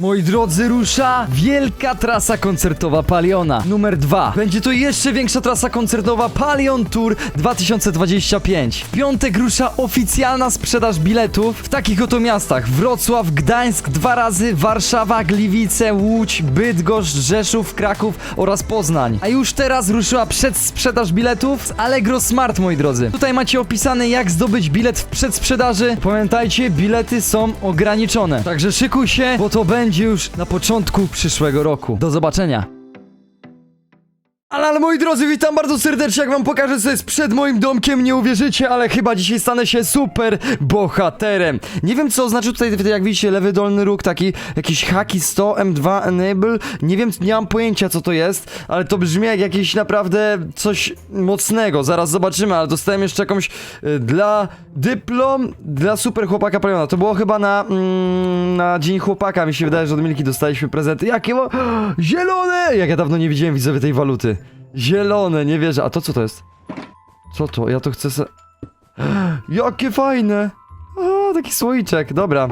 Moi drodzy, rusza wielka trasa koncertowa Paliona. Numer dwa. Będzie to jeszcze większa trasa koncertowa Palion Tour 2025. W piątek rusza oficjalna sprzedaż biletów w takich oto miastach. Wrocław, Gdańsk dwa razy, Warszawa, Gliwice, Łódź, Bydgoszcz, Rzeszów, Kraków oraz Poznań. A już teraz ruszyła przedsprzedaż biletów z Allegro Smart, moi drodzy. Tutaj macie opisane jak zdobyć bilet w przedsprzedaży. Pamiętajcie, bilety są ograniczone. Także szykuj się, bo to będzie już na początku przyszłego roku. Do zobaczenia. Ale, ale moi drodzy, witam bardzo serdecznie, jak wam pokażę co jest przed moim domkiem, nie uwierzycie, ale chyba dzisiaj stanę się super bohaterem. Nie wiem co oznacza tutaj, jak widzicie, lewy dolny róg, taki jakiś haki 100 M2 Enable, nie wiem, nie mam pojęcia co to jest, ale to brzmi jak jakieś naprawdę coś mocnego, zaraz zobaczymy, ale dostałem jeszcze jakąś y, dla dyplom dla super chłopaka Paliona, to było chyba na, mm, na dzień chłopaka, mi się wydaje, że od Milki dostaliśmy prezenty, jakie mo- zielone, jak ja dawno nie widziałem widzowie tej waluty. Zielone, nie wierzę. A to co to jest? Co to? Ja to chcę se... Jakie fajne! O, taki słoiczek, dobra.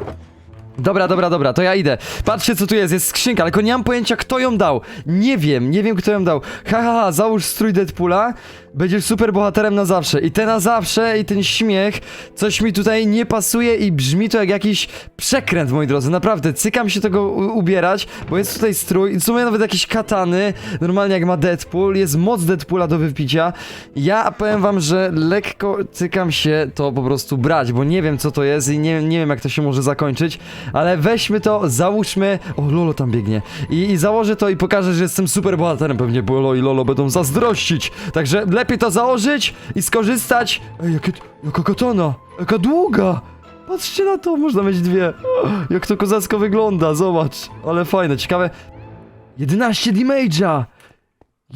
Dobra, dobra, dobra, to ja idę. Patrzcie co tu jest, jest skrzynka, tylko nie mam pojęcia kto ją dał. Nie wiem, nie wiem kto ją dał. Ha, ha, ha, załóż strój Deadpoola, będziesz super bohaterem na zawsze. I te na zawsze, i ten śmiech, coś mi tutaj nie pasuje i brzmi to jak jakiś przekręt, moi drodzy. Naprawdę, cykam się tego ubierać, bo jest tutaj strój i w sumie nawet jakieś katany, normalnie jak ma Deadpool, jest moc Deadpoola do wypicia. Ja powiem wam, że lekko cykam się to po prostu brać, bo nie wiem co to jest i nie, nie wiem jak to się może zakończyć, ale weźmy to, załóżmy... O, Lolo tam biegnie. I, I założę to i pokażę, że jestem super bohaterem. Pewnie Bolo i Lolo będą zazdrościć. Także lepiej to założyć i skorzystać. Ej, jakie, jaka katana, jaka długa. Patrzcie na to, można mieć dwie. Jak to kozacko wygląda, zobacz. Ale fajne, ciekawe. 11 damage'a.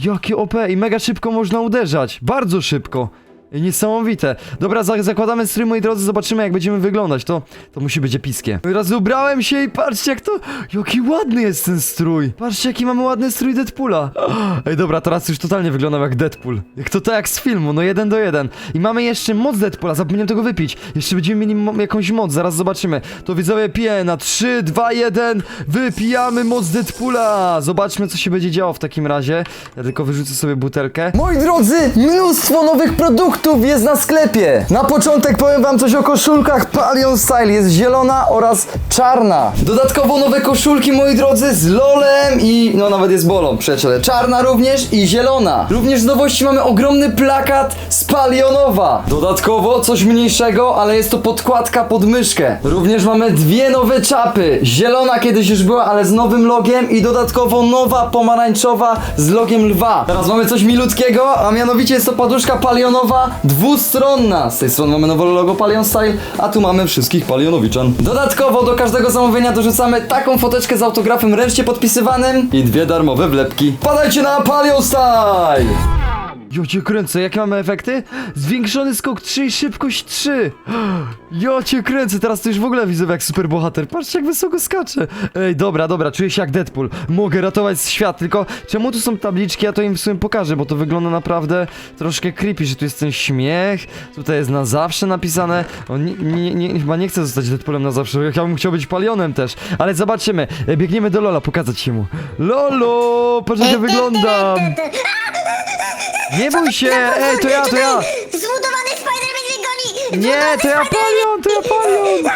Jakie OP i mega szybko można uderzać. Bardzo szybko. Niesamowite. Dobra, za zakładamy strój, moi drodzy, zobaczymy jak będziemy wyglądać. To, to musi być epickie. Drodzy, ubrałem się i patrzcie jak to... Jaki ładny jest ten strój. Patrzcie jaki mamy ładny strój Deadpoola. Ej, dobra, teraz już totalnie wyglądam jak Deadpool. Jak to tak jak z filmu, no jeden do jeden. I mamy jeszcze moc Deadpoola, zapomniałem tego wypić. Jeszcze będziemy mieli mo- jakąś moc, zaraz zobaczymy. To widzowie piję na 3, 2, 1. Wypijamy moc Deadpoola. Zobaczmy co się będzie działo w takim razie. Ja tylko wyrzucę sobie butelkę. Moi drodzy, mnóstwo nowych produktów jest na sklepie. Na początek powiem wam coś o koszulkach Palion Style. Jest zielona oraz czarna. Dodatkowo nowe koszulki, moi drodzy, z lolem i no nawet jest bolą, przyjaciele. Czarna również i zielona. Również z nowości mamy ogromny plakat z Palionowa. Dodatkowo coś mniejszego, ale jest to podkładka pod myszkę. Również mamy dwie nowe czapy. Zielona kiedyś już była, ale z nowym logiem i dodatkowo nowa pomarańczowa z logiem lwa. Teraz mamy coś milutkiego, a mianowicie jest to poduszka palionowa dwustronna. Z tej strony mamy nowe logo Palion Style, a tu mamy wszystkich palionowiczan. Dodatkowo do każdego zamówienia dorzucamy taką foteczkę z autografem ręcznie podpisywanym i dwie darmowe wlepki. Padajcie na Palion Style! Jo cię kręcę, jakie mamy efekty? Zwiększony skok 3 i szybkość 3 Jo cię kręcę, teraz to już w ogóle widzę jak super bohater Patrzcie jak wysoko skacze. Ej, dobra, dobra, czuję się jak Deadpool. Mogę ratować świat, tylko czemu tu są tabliczki? Ja to im w sumie pokażę, bo to wygląda naprawdę troszkę creepy, że tu jest ten śmiech. Tutaj jest na zawsze napisane. O, nie, nie, nie, Chyba nie chcę zostać Deadpoolem na zawsze, ja bym chciał być palionem też. Ale zobaczymy, E, biegniemy do Lola, pokazać się mu. Lolo, patrz jak ja wyglądam nie bój się! Ej, to ja, to ja! Zbudowany Spider-Man mnie goni! Nie, to ja palion, to ja palion!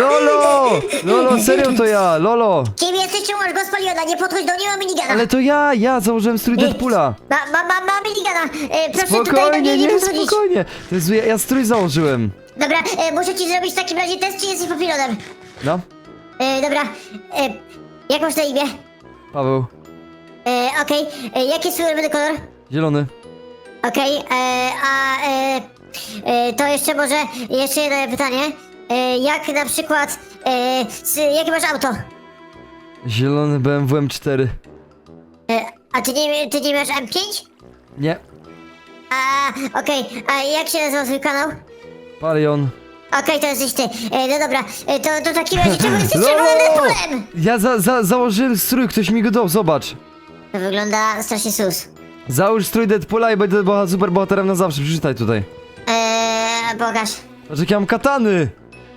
Lolo! Lolo, serio to ja, Lolo! Kim jesteś, czemu masz go spaliona? Nie podchodź do mnie, ma minigana! Ale to ja, ja założyłem strój Deadpoola! Ma, ma, ma, ma minigana! E, proszę tutaj Spokojnie, mnie nie nie, podchodzić! spokojnie! To jest, ja, ja strój założyłem. Dobra, e, muszę ci zrobić w takim razie test, czy jesteś papilonem. No, E, dobra, e, jak masz na imię? Paweł, E, okej, e, jaki jest twój ulubiony kolor? zielony. Okej, e, a e, e, to jeszcze może, jeszcze jedno pytanie. E, jak na przykład, e, jakie masz auto? Zielony BMW M4. E, a ty nie, ty nie masz M5? Nie, A, okej, a jak się nazywa twój kanał? palion. Okej, to jesteś ty. E, no dobra, e, to, to w takim razie czemu jesteś Lolo! czerwonym Deadpoolem? Ja za, za, założyłem strój, ktoś mi go dał, zobacz. To wygląda strasznie sus. Załóż strój Deadpoola i będę boha, super bohaterem na zawsze, przeczytaj tutaj. Eee, pokaż. Patrz jakie mam katany!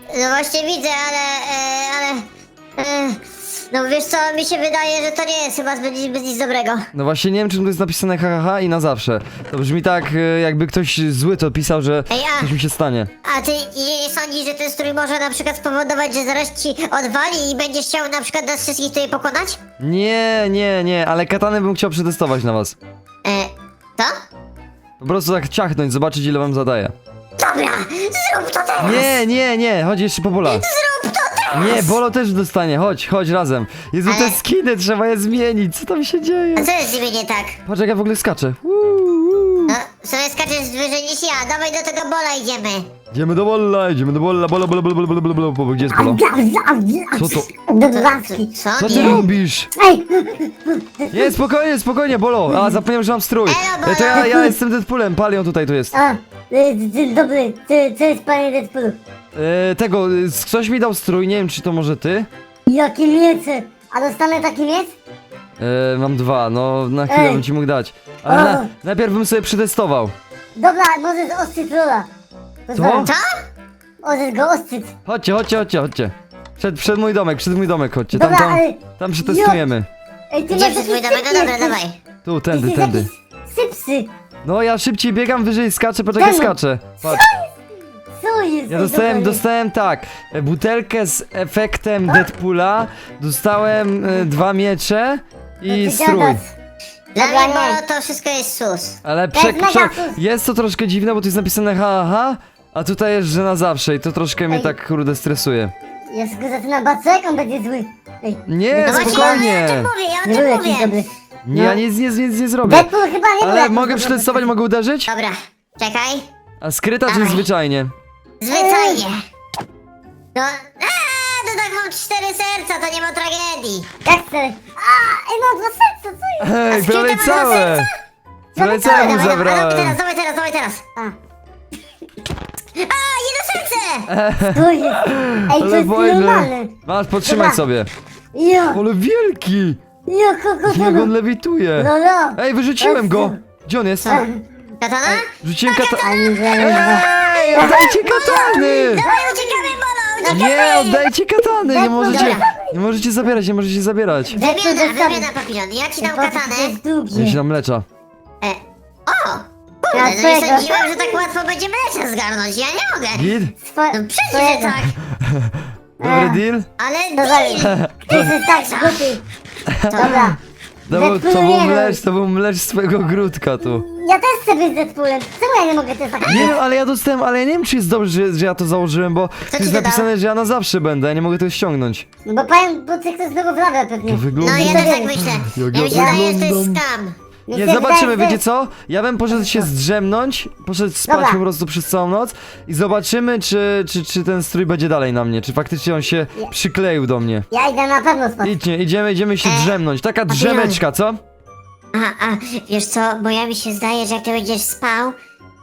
No właśnie widzę, ale, e, ale... E, No wiesz co, mi się wydaje, że to nie jest chyba zbyt, zbyt nic dobrego. No właśnie nie wiem, czym to jest napisane hahaha i na zawsze. To brzmi tak, e, jakby ktoś zły to pisał, że Ej, a- coś mi się stanie. A ty nie, nie sądzisz, że ten strój może na przykład spowodować, że zaraz ci odwali i będziesz chciał na przykład nas wszystkich tutaj pokonać? Nie, nie, nie, ale katanę bym chciał przetestować na was. E, co? Po prostu tak ciachnąć, zobaczyć ile wam zadaje. Dobra, zrób to teraz! Nie, nie, nie, chodź jeszcze po Bola. Nie, Bolo też dostanie, chodź, chodź razem. Jezu, te Ale- skiny, trzeba je zmienić, co tam się dzieje? A co jest z nimi nie tak? Patrz jak ja w ogóle skaczę. Uuu. No, w sumie skaczesz wyżej niż ja, dawaj do tego bola idziemy. Idziemy do bolla, idziemy do bolla, bola, bola, bola, bola, bola, bola, bola, gdzie jest bola? Co to? Do co? Ty robisz? Ej, Nie, spokojnie, spokojnie, bolo. A, zapomniałem, że mam strój. Elo, E, To ja, ja jestem Deadpoolem, palion tutaj to jest. a, y, y, dobry, y, co, jest panie Deadpoolu? E, tego, y, ktoś mi dał strój, nie wiem czy to może ty? Jakie miecze? A dostanę taki miec? E, mam dwa, no na chwilę Ej. bym ci mógł dać. Ale na, najpierw bym sobie przetestował. Dobra, może z ostry trolla. Co? Co? Możesz go ostrzyć. Chodźcie, chodźcie, chodźcie, chodźcie. Przed, przed mój domek, przed mój domek chodźcie, tam, Dobra, tam, ale... tam przetestujemy. Ej, ty Gdzie masz przez mój domek? No dobra, dawaj. Tu, tędy, Jesteś tędy. Sypsy. No ja szybciej biegam, wyżej skaczę, poczekaj, Czemu? skaczę. Patrz, Co jest? ja Ej, dostałem, dobra, dostałem tak, e, butelkę z efektem Deadpoola, dostałem e, dwa miecze i ty strój. gadasz? Dla Dobra, mnie nie. bolo to wszystko jest sus. Ale To jest prze, prze, mega sus. jest to troszkę dziwne, bo tu jest napisane ha, ha, a tutaj jest, że na zawsze i to troszkę mnie Ej. tak kurde stresuje. Ja się go zaczynam bać, co jak on będzie zły. Ej, Nie, No właśnie, spokojnie. ja o tym mówię, ja o nie był tym jakiś mówię. dobry. Nie, ja nic, nic, nic nie zrobię. Deadpool chyba nie był Ale jakiś mogę dobry. przetestować, mogę uderzyć? Dobra, czekaj. A skryta czy Dawaj. zwyczajnie? Zwyczajnie. No, aaa, to tak mam cztery serca, to nie ma tragedii. Jak chcę? A, ej, mam dwa serca, co jest? Skryte prawie ma dwa całe! serca? Prawie Dawaj, całe mu Dawaj, dawaj, dawaj zabrałem. teraz, dawaj teraz, dawaj teraz. A, A, jedno serce! co jest? Ej, to Ale jest normalne. Masz, potrzymaj Dobra. sobie. Jo, Ale wielki! kogo Jak to on lewituje. No, no. Ej, wyrzuciłem go! Gdzie on jest? Katana? Rzuciłem kata... Ani żadnego. Ej, oddajcie katany! Dawaj, uciekamy, bolo, uciekamy! Nie, oddajcie katany! Nie możecie... Dobra. Nie możecie zabierać, nie możecie zabierać. Wymiana, wymiana papilon. Ja ci dam To katanę. jest Ja długie. się tam mlecza. Kurde, no nie sądziłem, że tak łatwo będzie mlecza zgarnąć. Ja nie mogę. Swo- No przecież, że swojego. tak. Dobry deal? Ale No dalej. deal. Ty jesteś tak głupi. Dobra. To był, to był mlecz, to był mlecz swojego grudka tu. Ja też chcę być Deadpoolem. Czemu ja nie mogę też tak? Nie wiem, ale ja dostałem, ale ja nie wiem czy jest dobrze, że, że ja to założyłem, bo tu jest dodał? napisane, że ja na zawsze będę, ja nie mogę tego ściągnąć. No bo powiem, bo ty ktoś znowu wlawia pewnie. To wygląda... No ja też tak myślę. Ja ja mi się wydaje, że to jest wyglądam. skam. Nie, zobaczymy, wiecie co? Ja bym poszedł się zdrzemnąć, poszedł spać Dobra. po prostu przez całą noc i zobaczymy, czy, czy, czy ten strój będzie dalej na mnie, czy faktycznie on się przykleił do mnie. Ja idę na pewno spać. Idźcie, idziemy, idziemy się E, drzemnąć. Taka drzemeczka, co? A, a, wiesz co, bo ja mi się zdaje, że jak ty będziesz spał,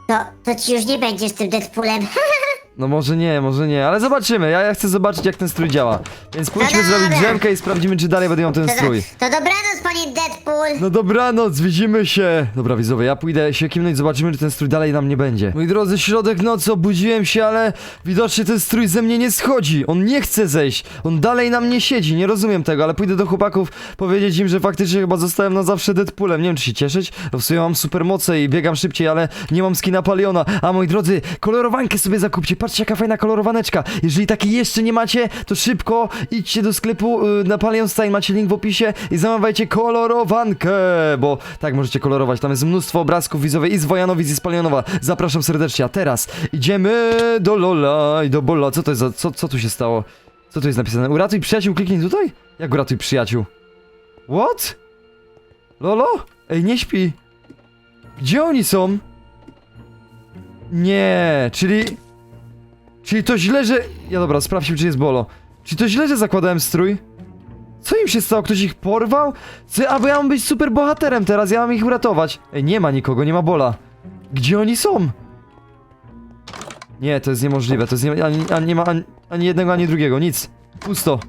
to, to ci już nie będziesz tym Deadpoolem. No może nie, może nie, ale zobaczymy. Ja, ja chcę zobaczyć, jak ten strój działa. Więc pójdźmy No zrobić dobra. drzemkę i sprawdzimy, czy dalej będę miał ten To, do, strój. to dobranoc, panie Deadpool. No dobranoc, widzimy się! Dobra widzowie, ja pójdę się kimnąć, zobaczymy czy ten strój dalej nam nie będzie. Moi drodzy, środek nocy, obudziłem się, ale widocznie ten strój ze mnie nie schodzi. On nie chce zejść, on dalej na mnie siedzi, nie rozumiem tego, ale pójdę do chłopaków powiedzieć im, że faktycznie chyba zostałem na zawsze Deadpoolem. Nie wiem czy się cieszyć, bo w sumie mam supermoce i biegam szybciej, ale nie mam skina Paliona. A moi drodzy, kolorowankę sobie zakupcie, patrzcie jaka fajna kolorowaneczka. Jeżeli takiej jeszcze nie macie, to szybko idźcie do sklepu y, na Palion Style, macie link w opisie i zamawiajcie kolorowankę, bo tak możecie kolorować. Tam jest mnóstwo obrazków widzowie i z Wojanowic i z Palionowa. Zapraszam serdecznie, a teraz idziemy do Lola i do Bola. Co to jest za, co, co tu się stało? Co tu jest napisane? Uratuj przyjaciół, kliknij tutaj? Jak uratuj przyjaciół? What? Lolo? Ej, nie śpi. Gdzie oni są? Nie, czyli... Czyli to źle, że... Ja dobra, sprawdźmy, czy jest Bolo. Czy to źle, że zakładałem strój? Co im się stało? Ktoś ich porwał? Co, a bo ja mam być super bohaterem teraz, ja mam ich uratować. Ej, nie ma nikogo, nie ma Bola. Gdzie oni są? Nie, to jest niemożliwe, to jest nie, ani, ani, nie ma ani, ani jednego, ani drugiego, nic. Pusto.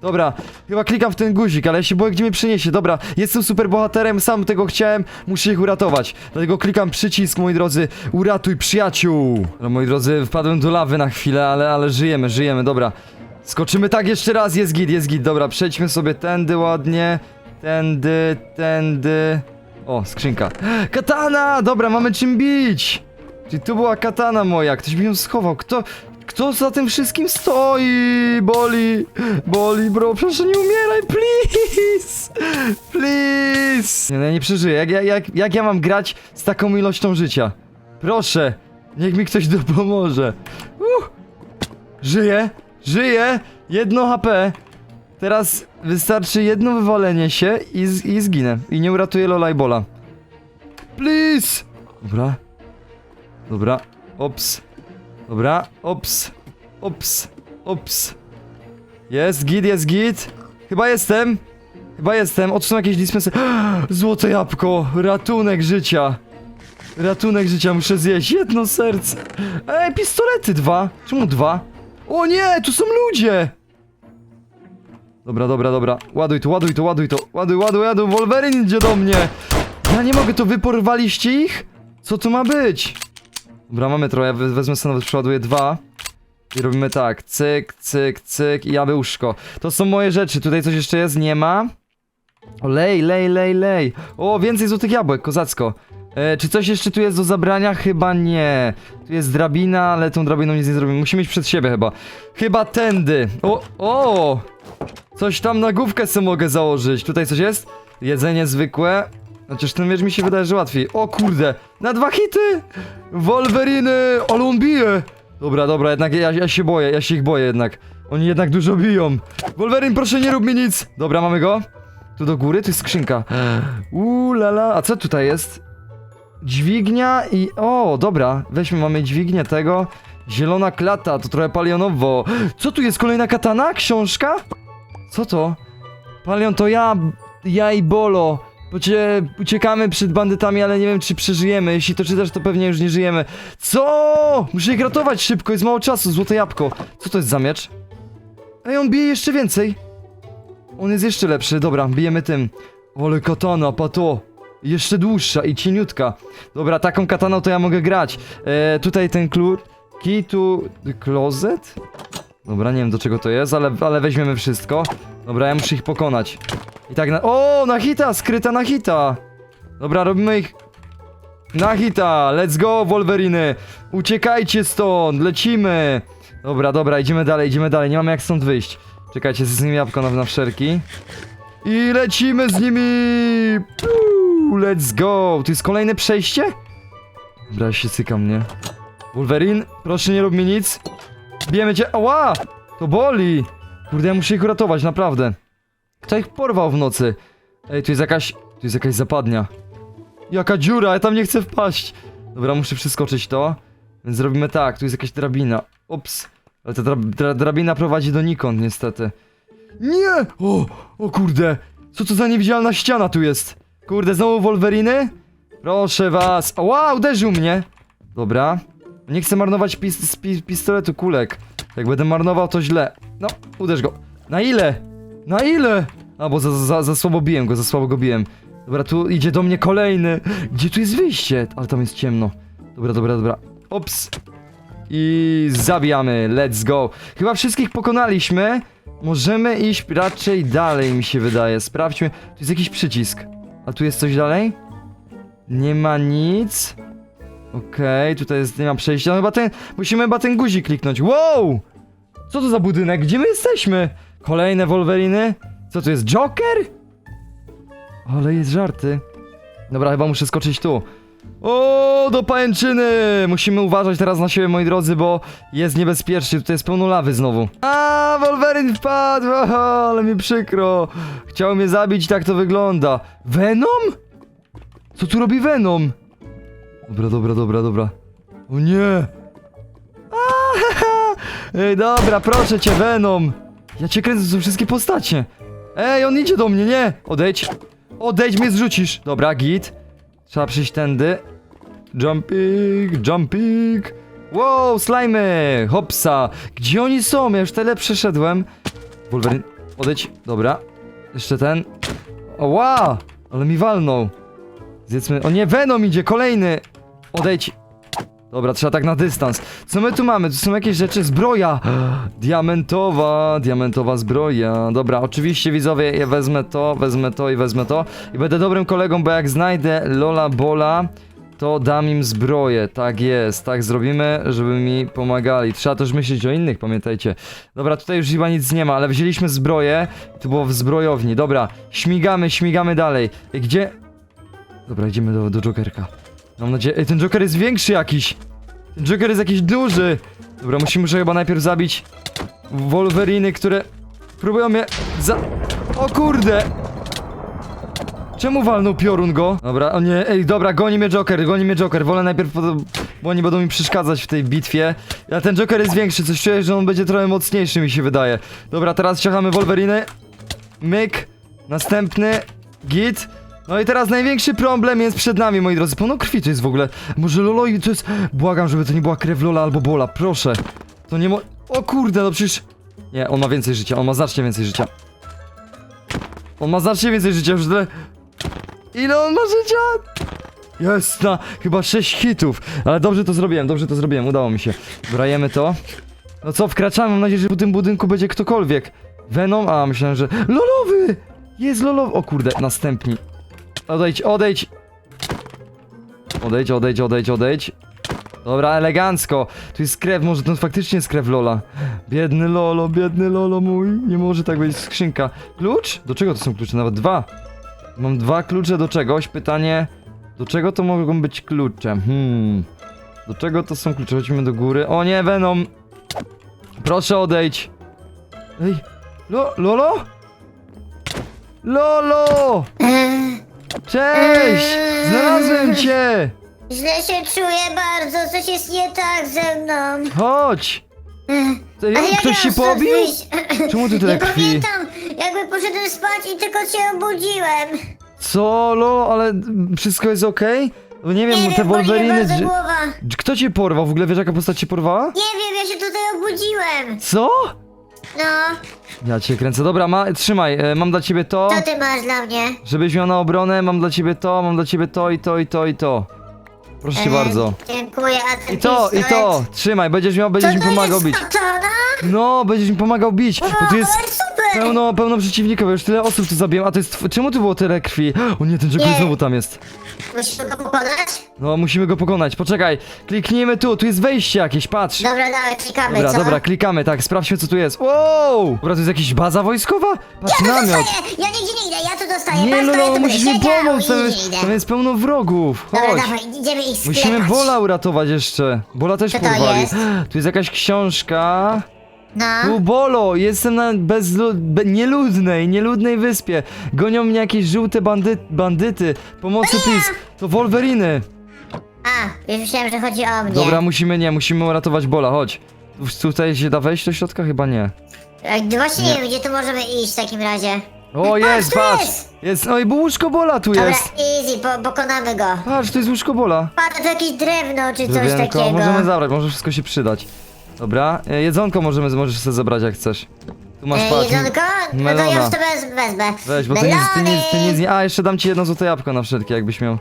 Dobra, chyba klikam w ten guzik, ale ja się boję, gdzie mnie przyniesie. Dobra, jestem super bohaterem, sam tego chciałem, muszę ich uratować. Dlatego klikam przycisk, moi drodzy, uratuj przyjaciół. No, moi drodzy, wpadłem do lawy na chwilę, ale, ale żyjemy, żyjemy, dobra. Skoczymy tak jeszcze raz, jest git, jest git. Dobra, przejdźmy sobie tędy ładnie. Tędy, tędy. O, skrzynka. Katana! Dobra, mamy czym bić! Czyli tu była katana moja, ktoś mi ją schował. Kto, kto za tym wszystkim stoi? Boli, boli, bro, proszę nie umieraj, please! Please! Nie, no ja nie przeżyję. Jak, jak, jak, ja mam grać z taką ilością życia? Proszę, niech mi ktoś dopomoże. Uh. Żyję, żyję, jedno HP. Teraz wystarczy jedno wywalenie się i, z, i zginę. I nie uratuję Lola i Bola. Please! Dobra. Dobra. Ops. Dobra. Ops. Ops. Ops. Jest git, jest git. Chyba jestem. Chyba jestem. Odsunę jakieś dispensy. Złote jabłko. Ratunek życia. Ratunek życia muszę zjeść. Jedno serce. Ej, pistolety dwa. Czemu dwa? O nie, tu są ludzie. Dobra, dobra, dobra. Ładuj to, ładuj to, ładuj to. Ładuj, ładuj, ładuj. Wolverine idzie do mnie. Ja nie mogę, to wy porwaliście ich? Co to ma być? Dobra, mamy trochę. Ja we- wezmę sobie nawet przeładuję dwa. I robimy tak. Cyk, cyk, cyk i łóżko. To są moje rzeczy. Tutaj coś jeszcze jest? Nie ma. O, lej, lej, lej, lej. O, więcej złotych jabłek, kozacko. E, czy coś jeszcze tu jest do zabrania? Chyba nie. Tu jest drabina, ale tą drabiną nic nie zrobimy. Musimy iść przed siebie chyba. Chyba tędy. O, o! Coś tam na główkę sobie mogę założyć. Tutaj coś jest? Jedzenie zwykłe. Chociaż ten miecz mi się wydaje, że łatwiej. O kurde! Na dwa hity! Wolveriny! Ale on bije! Dobra, dobra, jednak ja, ja się boję, ja się ich boję jednak. Oni jednak dużo biją. Wolverine, proszę nie rób mi nic! Dobra, mamy go. Tu do góry, to jest skrzynka. Uuu, lala. A co tutaj jest? Dźwignia i... O, dobra. Weźmy, mamy dźwignię tego. Zielona klata, to trochę palionowo. Co tu jest? Kolejna katana? Książka? Co to? Palion to ja, ja i Bolo. Ucie, uciekamy przed bandytami, ale nie wiem czy przeżyjemy. Jeśli to czytasz, to pewnie już nie żyjemy. Co? Muszę ich ratować szybko, jest mało czasu, złote jabłko. Co to jest za miecz? Ej, on bije jeszcze więcej. On jest jeszcze lepszy, dobra, bijemy tym. Ale katana, pato. Jeszcze dłuższa i cieniutka. Dobra, taką kataną to ja mogę grać. E, tutaj ten klucz. Key to the closet? Dobra, nie wiem do czego to jest, ale, ale weźmiemy wszystko. Dobra, ja muszę ich pokonać. I tak na... O, na hita! Skryta na hita! Dobra, robimy ich... Na hita! Let's go, Wolveriny! Uciekajcie stąd! Lecimy! Dobra, dobra, idziemy dalej, idziemy dalej. Nie mamy jak stąd wyjść. Czekajcie, z nim jabłko na, na wszelki. I lecimy z nimi! Puu, let's go! Tu jest kolejne przejście? Dobra, się cykam, nie? Wolverine, proszę nie rób mi nic. Bijemy cię. Ała! To boli! Kurde, ja muszę ich uratować, naprawdę. Kto ich porwał w nocy? Ej, tu jest jakaś... Tu jest jakaś zapadnia. Jaka dziura, ja tam nie chcę wpaść. Dobra, muszę przeskoczyć to. Więc zrobimy tak, tu jest jakaś drabina. Ups. Ale ta dra dra drabina prowadzi donikąd, niestety. Nie! O! O kurde! Co to za niewidzialna ściana tu jest? Kurde, znowu Wolveriny? Proszę was. Ła, uderzył mnie! Dobra. Nie chcę marnować pis z pi pistoletu kulek. Jak będę marnował, to źle. No, uderz go. Na ile? Na ile? A, bo za, za, za słabo biłem go, za słabo go biłem. Dobra, tu idzie do mnie kolejny. Gdzie tu jest wyjście? Ale tam jest ciemno. Dobra, dobra, dobra. Ops. I zabijamy. Let's go. Chyba wszystkich pokonaliśmy. Możemy iść raczej dalej, mi się wydaje. Sprawdźmy. Tu jest jakiś przycisk. A tu jest coś dalej? Nie ma nic. Okej, tutaj jest, nie ma przejścia. No chyba ten, musimy chyba ten guzik kliknąć. Wow! Co to za budynek? Gdzie my jesteśmy? Kolejne Wolveriny? Co to jest, Joker? Ale jest żarty. Dobra, chyba muszę skoczyć tu. O, do pajęczyny! Musimy uważać teraz na siebie, moi drodzy, bo jest niebezpiecznie. Tutaj jest pełno lawy znowu. A, Wolverine wpadł! O, ale mi przykro. Chciał mnie zabić, tak to wygląda. Venom? Co tu robi Venom? Dobra, dobra, dobra, dobra. O nie! Ej, dobra, proszę cię, Venom! Ja cię kręcę, są wszystkie postacie. Ej, on idzie do mnie, nie! Odejdź! Odejdź, mnie zrzucisz! Dobra, git. Trzeba przyjść tędy. Jumping, jumping. Wow, slimy! Hopsa! Gdzie oni są? Ja już tyle przeszedłem. Wolverine, odejdź. Dobra. Jeszcze ten. O, wow! Ale mi walnął. Zjedzmy. O nie, Venom idzie, kolejny! Odejdź. Dobra, trzeba tak na dystans. Co my tu mamy? Tu są jakieś rzeczy. Zbroja! Diamentowa, diamentowa zbroja. Dobra, oczywiście widzowie, ja wezmę to, wezmę to i wezmę to. I będę dobrym kolegą, bo jak znajdę Lola Bola, to dam im zbroję. Tak jest, tak zrobimy, żeby mi pomagali. Trzeba też myśleć o innych, pamiętajcie. Dobra, tutaj już chyba nic nie ma, ale wzięliśmy zbroję. To było w zbrojowni. Dobra, śmigamy, śmigamy dalej. Gdzie? Dobra, idziemy do, do Jokerka. Mam nadzieję... Ej, ten Joker jest większy jakiś. Ten Joker jest jakiś duży. Dobra, musimy już chyba najpierw zabić Wolveriny, które próbują mnie za... O kurde! Czemu walnął piorun go? Dobra, o nie, ej, dobra, goni mnie Joker, goni mnie Joker. Wolę najpierw, bo oni będą mi przeszkadzać w tej bitwie. A ten Joker jest większy, coś czuję, że on będzie trochę mocniejszy, mi się wydaje. Dobra, teraz ciachamy Wolveriny. Myk. Następny. Git. No i teraz największy problem jest przed nami, moi drodzy. Pełno krwi to jest w ogóle. Może Lolo i to jest... Błagam, żeby to nie była krew Lola albo Bola, proszę. To nie mo... O kurde, no przecież... Nie, on ma więcej życia, on ma znacznie więcej życia. On ma znacznie więcej życia, już tyle... Ile on ma życia? Jest na chyba 6 hitów. Ale dobrze to zrobiłem, dobrze to zrobiłem, udało mi się. Brajemy to. No co, wkraczamy, mam nadzieję, że w tym budynku będzie ktokolwiek. Venom? A, myślałem, że... Lolowy! Jest lolowy! O kurde, następni. Odejdź, odejdź! Odejdź, odejdź, odejdź, odejdź. Dobra, elegancko. Tu jest krew, może to faktycznie jest krew Lola. Biedny Lolo, biedny Lolo mój. Nie może tak być skrzynka. Klucz? Do czego to są klucze? Nawet dwa. Mam dwa klucze do czegoś. Pytanie, do czego to mogą być klucze? Hmm. Do czego to są klucze? Chodźmy do góry. O nie, Venom! Proszę odejdź. Ej, Lo, Lolo? Lolo! Cześć! Znalazłem cię! Źle się czuję bardzo, coś jest nie tak ze mną. Chodź! Ej, Ale ktoś się stąd pobił? wyjść. Czemu tu tyle Nie krwi? pamiętam, jakby poszedłem spać i tylko się obudziłem. Co, Lo? Ale wszystko jest okej? Bo nie wiem, Nie te wiem, boli mnie Wolveriny... bardzo dż- głowa. dż- Kto cię porwał? W ogóle wiesz jaka postać cię porwała? Nie wiem, ja się tutaj obudziłem. Co? No, Ja cię kręcę. Dobra, ma, trzymaj, e, mam dla ciebie to, co ty masz dla mnie? żebyś miał na obronę, mam dla ciebie to, mam dla ciebie to i to i to i to. Proszę cię bardzo. Dziękuję, a ten I to, i to, trzymaj, będziesz miał, będziesz mi to pomagał jest bić. katana? No, będziesz mi pomagał bić, bo tu jest super! pełno, pełno przeciwników, już tyle osób tu zabiłem, a to jest, tw- czemu tu było tyle krwi? O nie, ten Joker Nie. znowu tam jest. Musimy go pokonać? No, musimy go pokonać, poczekaj, kliknijmy tu, tu jest wejście jakieś, patrz. Dobra, dawaj, klikamy, Dobra, co? dobra, klikamy, tak, sprawdźmy co tu jest. Wow! Dobra, to jest jakaś baza wojskowa? Patrz, Ja tu namiot. dostaję! Ja nigdzie nie idę, ja tu dostaję. Nie, Patrz, no, to ja no, tu musisz będę mi siedział pomóc, i tam nigdzie jest, nie tam idę. jest pełno wrogów, Dobra, chodź. dawaj, idziemy ich sklepać. Musimy Bola uratować jeszcze. Bola też Co to porwali. jest? Tu jest jakaś książka. No. Tu Bolo, jestem na bezlu... be... nieludnej, nieludnej wyspie. Gonią mnie jakieś żółte bandy... bandyty. Pomocy please. To Wolveriny. A, już myślałem, że chodzi o mnie. Dobra, musimy, nie, musimy uratować Bola, chodź. Tu- Tutaj się da wejść do środka? Chyba nie. E, Właśnie nie wiem, gdzie tu możemy iść w takim razie. O, jest, tu patrz! jest! Jest, no i bo łóżko Bola tu Dobra, jest. easy, po, pokonamy go. Patrz, to jest łóżko Bola. Patrz, to jakieś drewno czy coś Drewienko, takiego. możemy zabrać, może wszystko się przydać. Dobra, e, jedzonko możemy, możesz sobie zabrać jak chcesz. Tu masz E, patrz. jedzonko? No to melona. ja już to wez, wezmę. Weź, bo ty nie, ty, nie, ty nie Melony! zje... A, jeszcze dam ci jedno złote jabłko na wszelkie, jakbyś miał.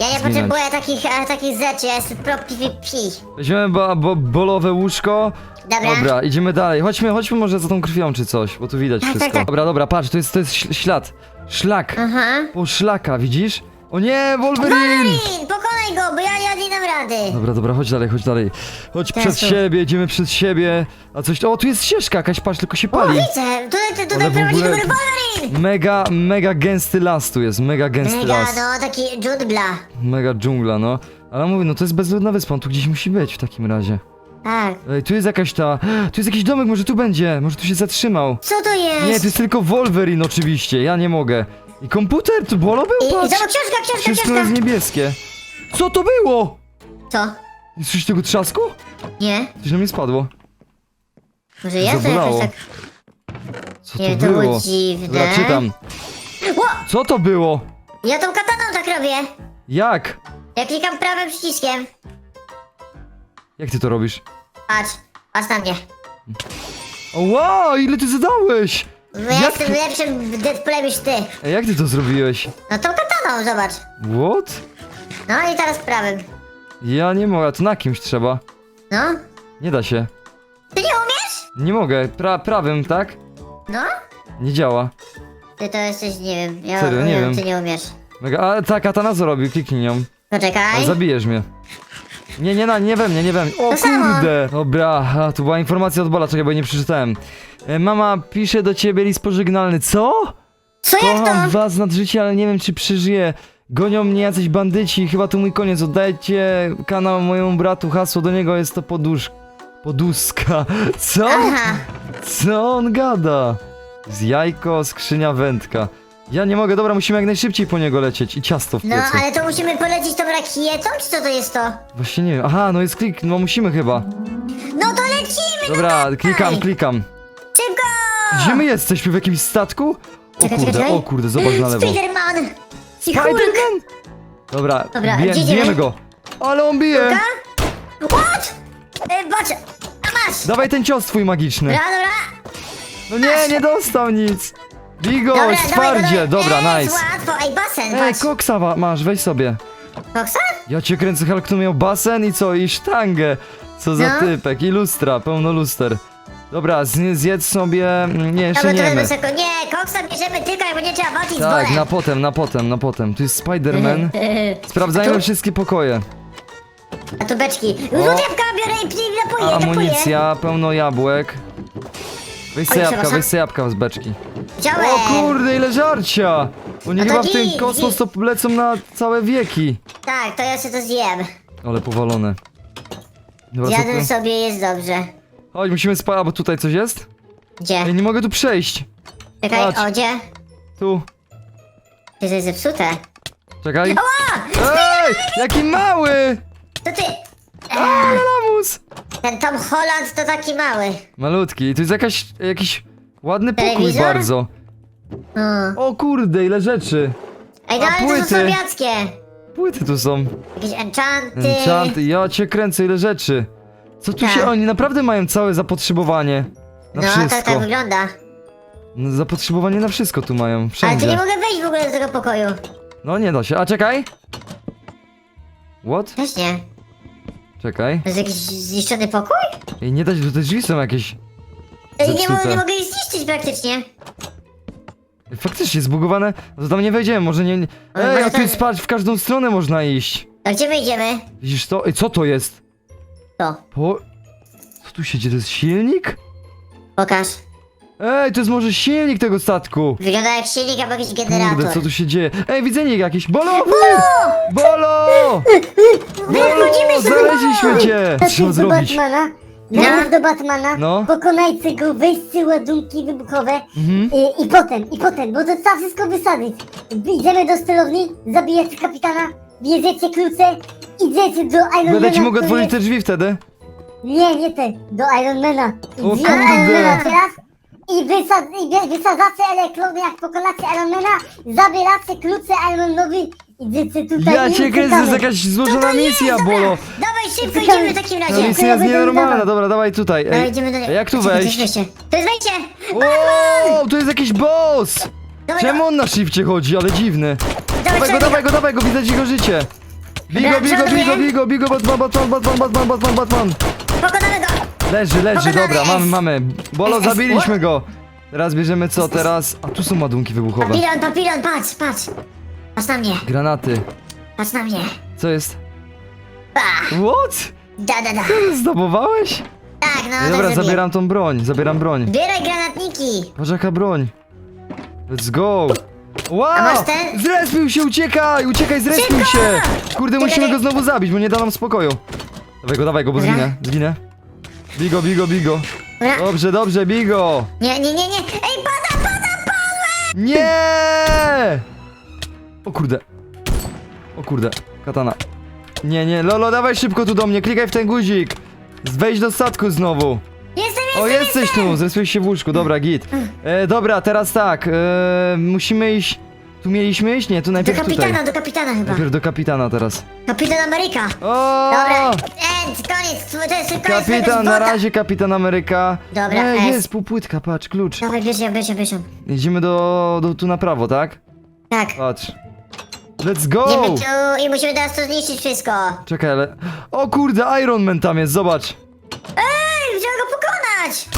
Ja nie zwinąć. potrzebuję takich, e, takich rzeczy, ja jestem pro PvP. Weźmiemy bo, bo, bolowe łóżko. Dobra. Dobra, idziemy dalej. Chodźmy, chodźmy może za tą krwią czy coś, bo tu widać Tak, wszystko. tak, tak. Dobra, dobra, patrz, to jest, to jest śl- ślad. Szlak. Aha. Po szlaka, widzisz? O nie, Wolverine! Wolverine, pokonaj go, bo ja, ja nie dam rady. Dobra, dobra, chodź dalej, chodź dalej. Chodź Teraz przed tu. siebie, idziemy przed siebie. A coś... O, tu jest ścieżka jakaś, patrz, tylko się O, pali. widzę, tutaj, tutaj, Ale tutaj w prowadzi ogóle- góry Wolverine. Mega, mega gęsty las tu jest, mega gęsty Mega, las. no, taki dżungla. Mega dżungla, no. Ale mówię, no to jest bezludna wyspa, on tu gdzieś musi być w takim razie. Tak. Ej, tu jest jakaś ta... Tu jest jakiś domek, może tu będzie, może tu się zatrzymał. Co to jest? Nie, to jest tylko Wolverine oczywiście, ja nie mogę. I komputer, tu Bolo był, I, i patrz! zobacz, książka, książka, Wszystko książka. jest niebieskie. Co to było? Co? Coś tego trzasku? Nie? Coś na mnie spadło. Może ja to Zabolało. jakoś tak... Co Nie, to to było było? dziwne. Dobra, czytam. Ło! Co to było? Ja tą kataną tak robię. Jak? Ja klikam prawym przyciskiem. Jak ty to robisz? Patrz, patrz na mnie. O, wow, ile ty zadałeś? Bo ja Jak jestem ty- lepszym Deadpoolem niż ty. Ej, jak ty to zrobiłeś? No tą kataną, zobacz. What? No i teraz prawym. Ja nie mogę, a to na kimś trzeba. No? Nie da się. Ty nie umiesz? Nie mogę, pra prawym, tak? No? Nie działa. Ty to jesteś, nie wiem, ja Serio, nie wiem. ty nie umiesz. Mega, a ta katana co robi? Kliknij nią. Poczekaj. Ale zabijesz mnie. Nie, nie, na, nie we mnie, nie we mnie. O To samo. kurde! Dobra, a, tu była informacja od Bola, czekaj, bo jej nie przeczytałem. E, Mama pisze do ciebie list pożegnalny. Co? Co jak Kocham to? was nad życie, ale nie wiem czy przeżyję. Gonią mnie jacyś bandyci, chyba to mój koniec. Oddajcie kanał mojemu bratu, hasło do niego jest to podusz... Poduska. Co? Aha. Co on gada? Z jajko, skrzynia, wędka. Ja nie mogę, dobra, musimy jak najszybciej po niego lecieć i ciasto w No, piecu. ale to musimy polecić tą rakietą, czy co to jest to? Właśnie nie wiem. Aha, no jest klik, no musimy chyba. No to lecimy! Dobra, no klikam, dawaj. klikam. Szybko! Gdzie my jesteśmy? W jakimś statku? O Czekaj, kurde, czekaj. o kurde, zobacz na lewo. Spiderman! I Hulk! Spiderman! Dobra, Dobra, gdzie idziemy? bijemy go. Ale on bije! What? E, Bocze! A masz! Dawaj ten cios twój magiczny. Dobra, dobra. No nie, nie dostał nic. Bij go, Dobra, dawaj, twardzie. dawaj. Dobra, Ej, nice. łatwo. Ej, basen, Ej, patrz. koksa wa- masz, weź sobie. Koksa? Ja cię kręcę, Hulk tu miał basen i co? I sztangę. Co za No. typek. I lustra, pełno luster. Dobra, z- zjedz sobie... mm, Nie, jeszcze Dobra, to nie jest jemy. wysoko. Nie, koksa bierzemy tylko, jak będzie trzeba walczyć z Tak, bolem. na potem, na potem, na potem. Tu jest Spider-Man. Sprawdzajmy A wszystkie pokoje. A tu beczki. Złodziewka biorę i pij napoję, napoję. Amunicja, pełno jabłek. Weź se Oj, jabłka, przepraszam. weź se jabłka z beczki. Wziąłem. O kurde, ile żarcia! Oni to chyba w ten git, kosmos to lecą na całe wieki. Tak, to ja sobie to zjem. Ale powalone. Dobra, co Zjadłem tu? sobie, jest dobrze. Chodź, musimy spać, bo tutaj coś jest? Gdzie? Ja nie mogę tu przejść. Czekaj, patrz. o, gdzie? Tu, Ty, to jest zepsute. czekaj. Ała! Ej, jaki mały! To ty! Ale lamus! Ten Tom Holland to taki mały. Malutki, tu jest jakaś, jakiś ładny pokój Telewizor? bardzo. Hmm. O kurde, ile rzeczy. Ej, no A ale to płyty? są. Płyty tu są. Jakieś enchanty. Enchanty, ja cię kręcę, ile rzeczy. Co tu Tak. się, oni naprawdę mają całe zapotrzebowanie. Na No, tak, wszystko. tak wygląda. No, zapotrzebowanie na wszystko tu mają, Ale tu wszędzie. nie mogę wejść w ogóle do tego pokoju. No nie da się, a czekaj. What? Też nie. Czekaj. To jest jakiś zniszczony pokój? Ej, nie da się, tu te drzwi są jakieś... Ej, nie, mo- Zepsute. nie mogę ich zniszczyć praktycznie. Faktycznie zbugowane, no to tam nie wejdziemy, może nie... Ale Ej, może a tu jest, patrz, w każdą stronę można iść. A gdzie my idziemy? Widzisz to? Ej, co to jest? To. Po... Co tu się dzieje, to jest silnik? Pokaż. Ej, to jest może silnik tego statku. Wygląda jak silnik albo jakiś generator. Kurde, co tu się dzieje? Ej, widzenie jakieś. Bolo! Bolo! Bolo! Znaleźliśmy cię! Co trzeba do zrobić? Batmana. Najpierw do Batmana, No. pokonajcie go, weźcie ładunki wybuchowe Mhm. i, i potem, i potem, bo to trzeba wszystko wysadzić. Idziemy do stelowni, zabijacie kapitana, bierzecie klucze, idziecie do Ironmana, Będę ci mógł który otworzyć te drzwi wtedy? Nie, nie te, do Ironmana. O Idziecie do kurde. Ironmana teraz i, wysad, i wy- wysadzacie elektrony, jak pokonacie Ironmana, zabieracie klucze Ironmanowi, idziecie tutaj Ja i cię kręcę, to jest jakaś złożona misja, Bolo! Dawaj szybko, idziemy w takim Ta razie. misja jest nienormalna, dobra, dawaj tutaj. Ej, idziemy do a jak tu Czekaj, wejść? To jest wejście. To jest wejście! O, tu jest jakiś boss! Dawaj, Czemu on na shifcie chodzi, ale dziwny. Dawaj, go, dawaj, go, dawaj go, widać jego życie. Bigo, bigo, bigo, bigo, bigo, Batman, Batman, Batman, Batman, Batman, Batman. Pokonamy go! Leży, leży, Pokonany dobra, mamy, mamy. Bolo, zabiliśmy go. Teraz bierzemy co teraz? A tu są ładunki wybuchowe. Papilon, papilon, patrz, patrz! Patrz na mnie, Granaty. patrz na mnie. Co jest? Bah, What? da, da, da. Zdobowałeś? Tak, no, dobra, tak zrobię. zabieram tą broń, zabieram broń. Zbieraj granatniki! Patrz jaka broń. Let's go. Wow! Masz ten? Zrespił się, uciekaj! Uciekaj, zrespił się! Kurde, Czekaj, musimy go czekaj. znowu zabić, bo nie da nam spokoju. Dawaj go, dawaj go, bo Dobra. zginę, zginę. Bigo, bigo, bigo. Dobra. Dobrze, dobrze, bigo! Nie, nie, nie, nie! Ej, pada, pada! Nie! O kurde. O kurde, katana. Nie, nie, Lolo, dawaj szybko tu do mnie, klikaj w ten guzik. Wejdź do statku znowu. O, jesteś tu, zrespiłeś się w łóżku, dobra, git. E, dobra, teraz tak, e, musimy iść... Tu mieliśmy iść? Nie, tu Do najpierw kapitana, tutaj. do kapitana chyba. Najpierw do kapitana teraz. Kapitan Ameryka. O! Dobra, end, koniec, to jest koniec Kapitan, na razie kapitan Ameryka. Dobra, S. jest półpłytka, patrz, klucz. Dawaj, bierz ją, bierz ją, bierz ją. Idziemy do, do tu na prawo, tak? Tak. Patrz. Let's go! Tu i musimy teraz to zniszczyć wszystko. Czekaj, ale... O kurde, Iron Man tam jest, zobacz. Pokonać!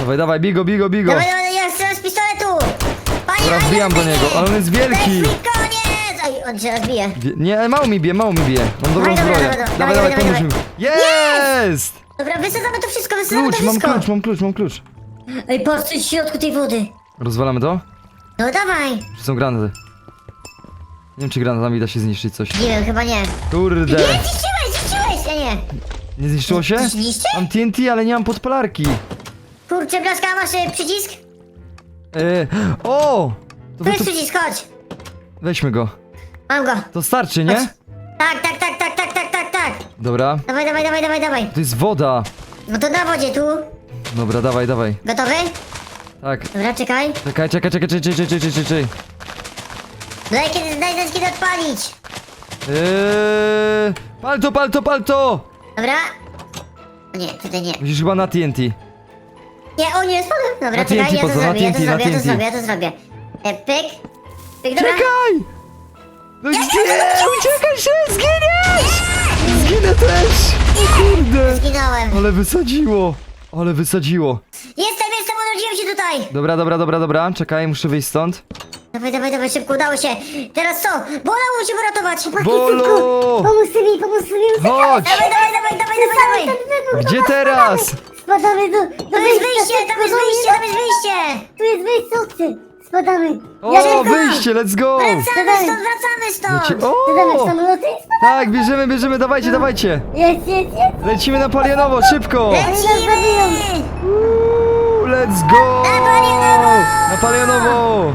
Dawaj, dawaj, bigo, bigo, bigo. Dawaj, dawaj, ja strzelam z pistoletu! Panie Dobra, wbijam do niego, ale on jest To wielki. jest mój koniec! Oj, on się rozbije. Wie- Nie, mało mi bije, mało mi bije. Mam dobrą Dawaj, zbroję. dawaj, Dawaj, dawaj, dawaj, dawaj, pomóż mi. dawaj. Jest! Dobra, wysadzamy to wszystko, wysadzamy Klucz, to mam wszystko. klucz, mam klucz, mam klucz. Ej, patrz, coś w środku tej wody. Rozwalamy to? No dawaj. Czy są granaty? Nie wiem, czy granatami da się zniszczyć coś. Nie wiem, chyba nie. Kurde. Nie, zniszczyłeś, zniszczyłeś! Ja nie. Nie zniszczyło się? Zniszczy? Mam TNT, ale nie mam podpalarki. Kurczę, Blaszka, masz e, przycisk? E, o! To, Tu wy jest tu, przycisk, chodź. weźmy go. Mam go. To starczy, nie? Tak, tak, tak, tak, tak, tak, tak, tak. Dobra. Dawaj, dawaj, dawaj, dawaj, dawaj. To jest woda. No to na wodzie tu. Dobra, dawaj, dawaj. Gotowy? Tak. Dobra, czekaj. Czekaj, czekaj, czekaj, czekaj, czekaj, czekaj, czekaj, czekaj. Daj kiedy, daj daj kiedy odpalić. Eee, palto, palto, palto! Dobra. O Nie, tutaj nie. Musisz chyba na TNT. Nie, o nie, spadłem. Dobra, Na czekaj, TNT ja to? Na zrobię, ja to TNT, zrobię, ja to zrobię, ja to zrobię. E, pyk. Pyk, dobra. Czekaj! No gdzie? Uciekaj się, zginiesz! Zginę też! O kurde! Zginąłem. Ale wysadziło! Ale wysadziło. Jestem, jestem, urodziłem się tutaj. Dobra, dobra, dobra, dobra, czekaj, muszę wyjść stąd. Dawaj, dawaj, dawaj, szybko, udało się. Teraz co? Bola musimy uratować. Bolo! Pomóż mi, pomóż mi, Chodź! Dawaj, dawaj, dawaj, dawaj, dawaj, dawaj. Gdzie teraz? Spadamy do, do To jest wyjście, tam jest wyjście, tam jest wyjście. Tu jest wyjście, chodźcie. Spadamy. O, wyjście, let's go! Wracamy Dawaj. stąd, wracamy stąd. Spadamy w O! samoloty? Tak, bierzemy, bierzemy, dawajcie, dawajcie! Jest, jest, jest. Lecimy na Palionowo, szybko! Lecimy. Uuu, let's go! Na Palionowo!